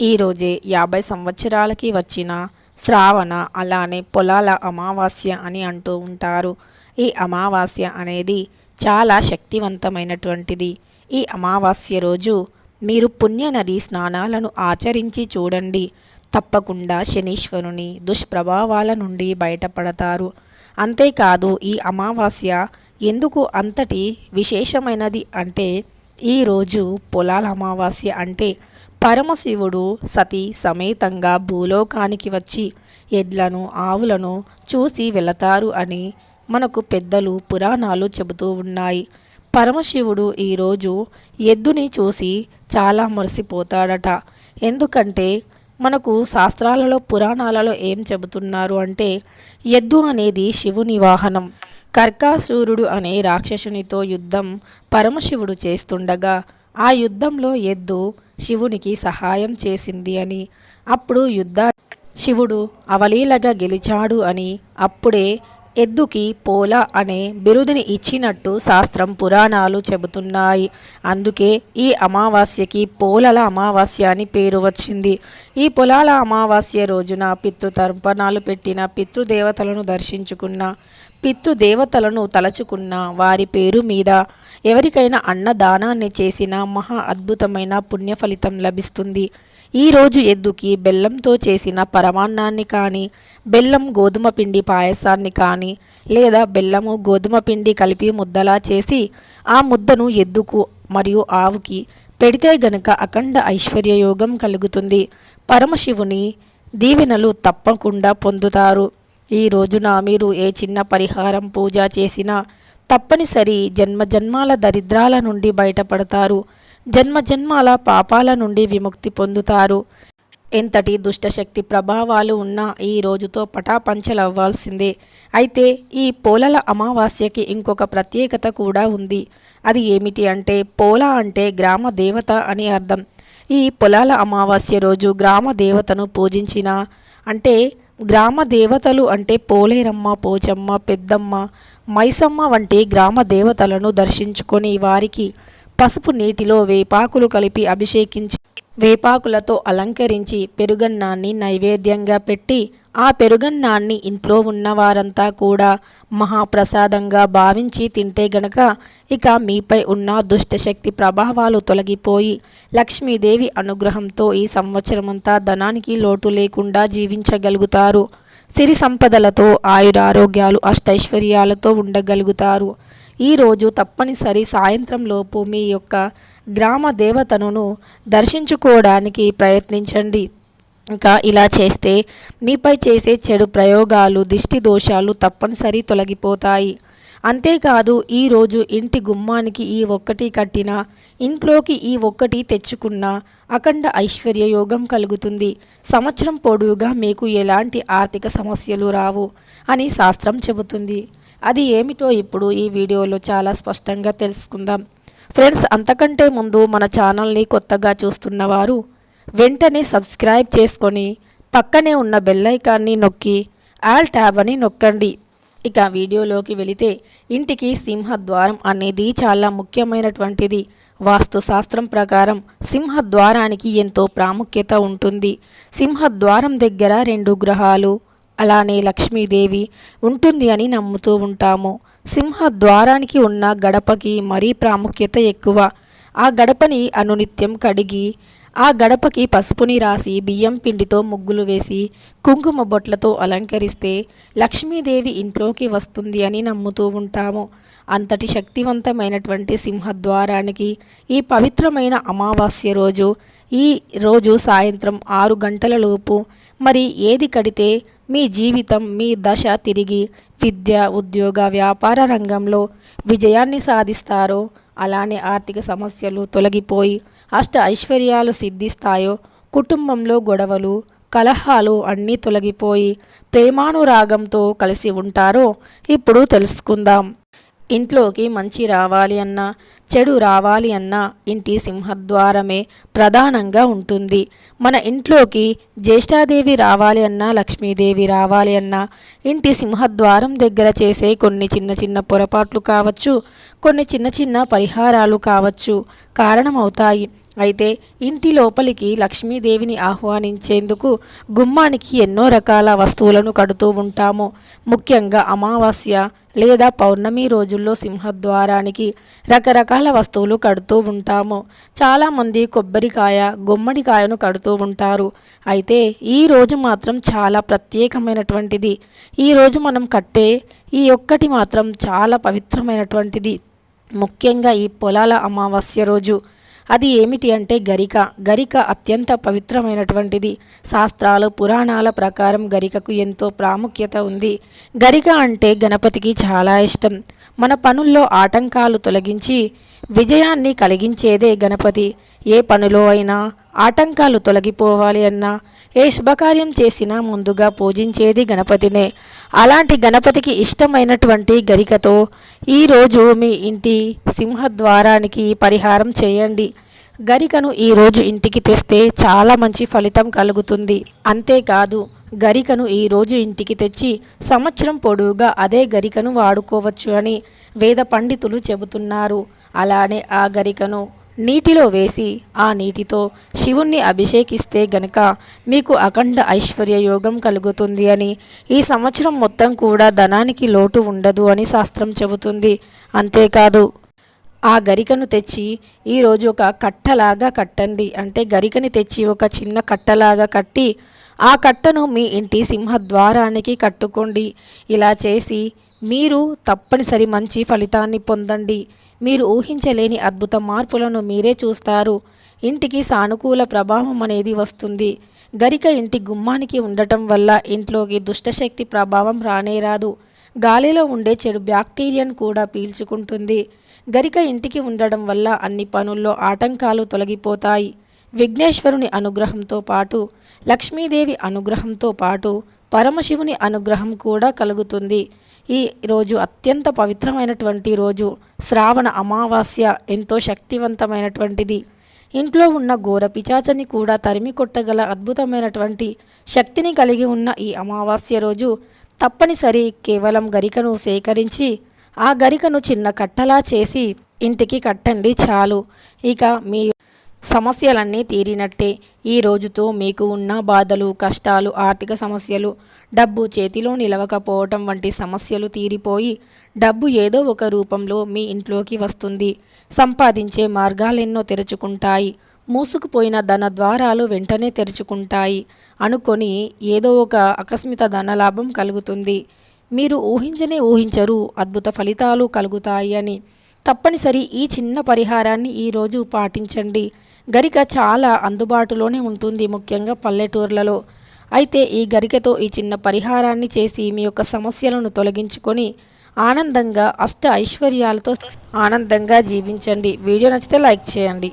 ఈరోజే యాభై సంవత్సరాలకి వచ్చిన శ్రావణ అలానే పొలాల అమావాస్య అని అంటూ ఉంటారు. ఈ అమావాస్య అనేది చాలా శక్తివంతమైనటువంటిది. ఈ అమావాస్య రోజు మీరు పుణ్యనది స్నానాలను ఆచరించి చూడండి. తప్పకుండా శనీశ్వరుని దుష్ప్రభావాల నుండి బయటపడతారు. అంతేకాదు ఈ అమావాస్య ఎందుకు అంతటి విశేషమైనది అంటే ఈరోజు పొలాల అమావాస్య అంటే పరమశివుడు సతీ సమేతంగా భూలోకానికి వచ్చి ఎడ్లను ఆవులను చూసి వెళతారు అని మనకు పెద్దలు పురాణాలు చెబుతూ ఉన్నాయి. పరమశివుడు ఈరోజు ఎద్దుని చూసి చాలా మురిసిపోతాడట. ఎందుకంటే మనకు శాస్త్రాలలో పురాణాలలో ఏం చెబుతున్నారు అంటే ఎద్దు అనేది శివుని వాహనం. కర్కాసూరుడు అనే రాక్షసునితో యుద్ధం పరమశివుడు చేస్తుండగా ఆ యుద్ధంలో ఎద్దు శివునికి సహాయం చేసింది అని. అప్పుడు యుద్ధ శివుడు అవలీలగా గెలిచాడు అని. అప్పుడే ఎద్దుకి పోల అనే బిరుదుని ఇచ్చినట్టు శాస్త్రం పురాణాలు చెబుతున్నాయి. అందుకే ఈ అమావాస్యకి పోలల అమావాస్య అని పేరు వచ్చింది. ఈ పొలాల అమావాస్య రోజున పితృతర్పణాలు పెట్టిన పితృదేవతలను దర్శించుకున్న పితృదేవతలను తలచుకున్న వారి పేరు మీద ఎవరికైనా అన్నదానాన్ని చేసిన మహా అద్భుతమైన పుణ్య ఫలితం లభిస్తుంది ఈరోజు ఎద్దుకి బెల్లంతో చేసిన పరమాన్నాన్ని కానీ బెల్లం గోధుమ పిండి పాయసాన్ని కానీ లేదా బెల్లము గోధుమ పిండి కలిపి ముద్దలా చేసి ఆ ముద్దను ఎద్దుకు మరియు ఆవుకి పెడితే గనుక అఖండ ఐశ్వర్యయోగం కలుగుతుంది. పరమశివుని దీవెనలు తప్పకుండా పొందుతారు. ఈ రోజున మీరు ఏ చిన్న పరిహారం పూజ చేసినా తప్పనిసరి జన్మ జన్మాల దరిద్రాల నుండి బయటపడతారు. జన్మ జన్మాల పాపాల నుండి విముక్తి పొందుతారు. ఎంతటి దుష్టశక్తి ప్రభావాలు ఉన్నా ఈ రోజుతో పటాపంచలవ్వాల్సిందే. అయితే ఈ పోలల అమావాస్యకి ఇంకొక ప్రత్యేకత కూడా ఉంది. అది ఏమిటి అంటే పోల అంటే గ్రామ దేవత అని అర్థం. ఈ పొలాల అమావాస్య రోజు గ్రామ దేవతను పూజించిన అంటే గ్రామ దేవతలు అంటే పోలేరమ్మ పోచమ్మ పెద్దమ్మ మైసమ్మ వంటి గ్రామ దేవతలను దర్శించుకొని వారికి పసుపు నీటిలో వేపాకులు కలిపి అభిషేకించి వేపాకులతో అలంకరించి పెరుగన్నాన్ని నైవేద్యంగా పెట్టి ఆ పెరుగన్నాన్ని ఇంట్లో ఉన్నవారంతా కూడా మహాప్రసాదంగా భావించి తింటే గనక ఇక మీపై ఉన్న దుష్టశక్తి ప్రభావాలు తొలగిపోయి లక్ష్మీదేవి అనుగ్రహంతో ఈ సంవత్సరమంతా ధనానికి లోటు లేకుండా జీవించగలుగుతారు. సిరి సంపదలతో ఆయురారోగ్యాలు అష్టైశ్వర్యాలతో ఉండగలుగుతారు. ఈరోజు తప్పనిసరి సాయంత్రంలోపు మీ యొక్క గ్రామ దేవతను దర్శించుకోవడానికి ప్రయత్నించండి. ఇంకా ఇలా చేస్తే మీపై చేసే చెడు ప్రయోగాలు దిష్టి దోషాలు తప్పనిసరి తొలగిపోతాయి. అంతేకాదు ఈరోజు ఇంటి గుమ్మానికి ఈ ఒక్కటి కట్టిన ఇంట్లోకి ఈ ఒక్కటి తెచ్చుకున్న అఖండ ఐశ్వర్య యోగం కలుగుతుంది. సంవత్సరం పొడవుగా మీకు ఎలాంటి ఆర్థిక సమస్యలు రావు అని శాస్త్రం చెబుతుంది. అది ఏమిటో ఇప్పుడు ఈ వీడియోలో చాలా స్పష్టంగా తెలుసుకుందాం. ఫ్రెండ్స్ అంతకంటే ముందు మన ఛానల్ని కొత్తగా చూస్తున్నవారు వెంటనే సబ్స్క్రైబ్ చేసుకొని పక్కనే ఉన్న బెల్లైకాన్ని నొక్కి ఆల్ ట్యాబ్ అని నొక్కండి. ఇక వీడియోలోకి వెళితే ఇంటికి సింహద్వారం అనేది చాలా ముఖ్యమైనటువంటిది. వాస్తుశాస్త్రం ప్రకారం సింహద్వారానికి ఎంతో ప్రాముఖ్యత ఉంటుంది. సింహద్వారం దగ్గర రెండు గ్రహాలు అలానే లక్ష్మీదేవి ఉంటుంది అని నమ్ముతూ ఉంటాము. సింహద్వారానికి ఉన్న గడపకి మరీ ప్రాముఖ్యత ఎక్కువ. ఆ గడపని అనునిత్యం కడిగి ఆ గడపకి పసుపుని రాసి బియ్యం పిండితో ముగ్గులు వేసి కుంకుమ బొట్లతో అలంకరిస్తే లక్ష్మీదేవి ఇంట్లోకి వస్తుంది అని నమ్ముతూ ఉంటాము. అంతటి శక్తివంతమైనటువంటి సింహద్వారానికి ఈ పవిత్రమైన అమావాస్య రోజు ఈ రోజు సాయంత్రం ఆరు గంటల లోపు మరి ఏది కడితే మీ జీవితం మీ దశ తిరిగి విద్య ఉద్యోగ వ్యాపార రంగంలో విజయాన్ని సాధిస్తారో అలానే ఆర్థిక సమస్యలు తొలగిపోయి అష్ట ఐశ్వర్యాలు సిద్ధిస్తాయో కుటుంబంలో గొడవలు కలహాలు అన్నీ తొలగిపోయి ప్రేమానురాగంతో కలిసి ఉంటారో ఇప్పుడు తెలుసుకుందాం. ఇంట్లోకి మంచి రావాలి అన్నా చెడు రావాలి అన్నా ఇంటి సింహద్వారమే ప్రధానంగా ఉంటుంది. మన ఇంట్లోకి జ్యేష్ఠాదేవి రావాలి అన్నా లక్ష్మీదేవి రావాలి అన్నా ఇంటి సింహద్వారం దగ్గర చేసే కొన్ని చిన్న చిన్న పొరపాట్లు కావచ్చు కొన్ని చిన్న చిన్న పరిహారాలు కావచ్చు కారణమవుతాయి. అయితే ఇంటి లోపలికి లక్ష్మీదేవిని ఆహ్వానించేందుకు గుమ్మానికి ఎన్నో రకాల వస్తువులను కడుతూ ఉంటాము. ముఖ్యంగా అమావాస్య లేదా పౌర్ణమి రోజుల్లో సింహద్వారానికి రకరకాల వస్తువులు కడుతూ ఉంటాము. చాలామంది కొబ్బరికాయ గుమ్మడికాయను కడుతూ ఉంటారు. అయితే ఈ రోజు మాత్రం చాలా ప్రత్యేకమైనటువంటిది. ఈరోజు మనం కట్టే ఈ ఒక్కటి మాత్రం చాలా పవిత్రమైనటువంటిది. ముఖ్యంగా ఈ పొలాల అమావాస్య రోజు. అది ఏమిటి అంటే గరిక. గరిక అత్యంత పవిత్రమైనటువంటిది. శాస్త్రాలు పురాణాల ప్రకారం గరికకు ఎంతో ప్రాముఖ్యత ఉంది. గరిక అంటే గణపతికి చాలా ఇష్టం. మన పనుల్లో ఆటంకాలు తొలగించి విజయాన్ని కలిగించేదే గణపతి. ఏ పనిలో అయినా ఆటంకాలు తొలగిపోవాలి అన్నా ఏ శుభకార్యం చేసినా ముందుగా పూజించేది గణపతినే. అలాంటి గణపతికి ఇష్టమైనటువంటి గరికతో ఈరోజు మీ ఇంటి సింహద్వారానికి పరిహారం చేయండి. గరికను ఈరోజు ఇంటికి తెస్తే చాలా మంచి ఫలితం కలుగుతుంది. అంతేకాదు గరికను ఈరోజు ఇంటికి తెచ్చి సంవత్సరం పొడవుగా అదే గరికను వాడుకోవచ్చు అని వేద పండితులు చెబుతున్నారు. అలానే ఆ గరికను నీటిలో వేసి ఆ నీటితో శివుణ్ణి అభిషేకిస్తే గనక మీకు అఖండ ఐశ్వర్య యోగం కలుగుతుంది అని. ఈ సంవత్సరం మొత్తం కూడా ధనానికి లోటు ఉండదు అని శాస్త్రం చెబుతుంది. అంతేకాదు ఆ గరికను తెచ్చి ఈరోజు ఒక కట్టలాగా కట్టండి. అంటే గరికని తెచ్చి ఒక చిన్న కట్టలాగా కట్టి ఆ కట్టను మీ ఇంటి సింహద్వారానికి కట్టుకోండి. ఇలా చేసి మీరు తప్పనిసరి మంచి ఫలితాన్ని పొందండి. మీరు ఊహించలేని అద్భుత మార్పులను మీరే చూస్తారు. ఇంటికి సానుకూల ప్రభావం అనేది వస్తుంది. గరిక ఇంటి గుమ్మానికి ఉండటం వల్ల ఇంట్లోకి దుష్టశక్తి ప్రభావం రానేరాదు గాలిలో ఉండే చెడు బ్యాక్టీరియాను కూడా పీల్చుకుంటుంది. గరిక ఇంటికి ఉండడం వల్ల అన్ని పనుల్లో ఆటంకాలు తొలగిపోతాయి. విఘ్నేశ్వరుని అనుగ్రహంతో పాటు లక్ష్మీదేవి అనుగ్రహంతో పాటు పరమశివుని అనుగ్రహం కూడా కలుగుతుంది. ఈ రోజు అత్యంత పవిత్రమైనటువంటి రోజు. శ్రావణ అమావాస్య ఎంతో శక్తివంతమైనటువంటిది. ఇంట్లో ఉన్న ఘోర పిచాచని కూడా తరిమి కొట్టగల అద్భుతమైనటువంటి శక్తిని కలిగి ఉన్న ఈ అమావాస్య రోజు తప్పనిసరి కేవలం గరికను సేకరించి ఆ గరికను చిన్న కట్టలా చేసి ఇంటికి కట్టండి చాలు. ఇక మీ సమస్యలన్నీ తీరినట్టే. ఈ రోజుతో మీకు ఉన్న బాధలు కష్టాలు ఆర్థిక సమస్యలు డబ్బు చేతిలో నిలవకపోవటం వంటి సమస్యలు తీరిపోయి డబ్బు ఏదో ఒక రూపంలో మీ ఇంట్లోకి వస్తుంది. సంపాదించే మార్గాలెన్నో తెరుచుకుంటాయి. మూసుకుపోయిన ధన ద్వారాలు వెంటనే తెరుచుకుంటాయి. అనుకొని ఏదో ఒక ఆకస్మిక ధనలాభం కలుగుతుంది. మీరు ఊహించనే ఊహించరు అద్భుత ఫలితాలు కలుగుతాయి అని. తప్పనిసరి ఈ చిన్న పరిహారాన్ని ఈరోజు పాటించండి. గరిక చాలా అందుబాటులోనే ఉంటుంది ముఖ్యంగా పల్లెటూర్లలో. అయితే ఈ గరికతో ఈ చిన్న పరిహారాన్ని చేసి మీ యొక్క సమస్యలను తొలగించుకొని ఆనందంగా అష్ట ఐశ్వర్యాలతో ఆనందంగా జీవించండి. వీడియో నచ్చితే లైక్ చేయండి.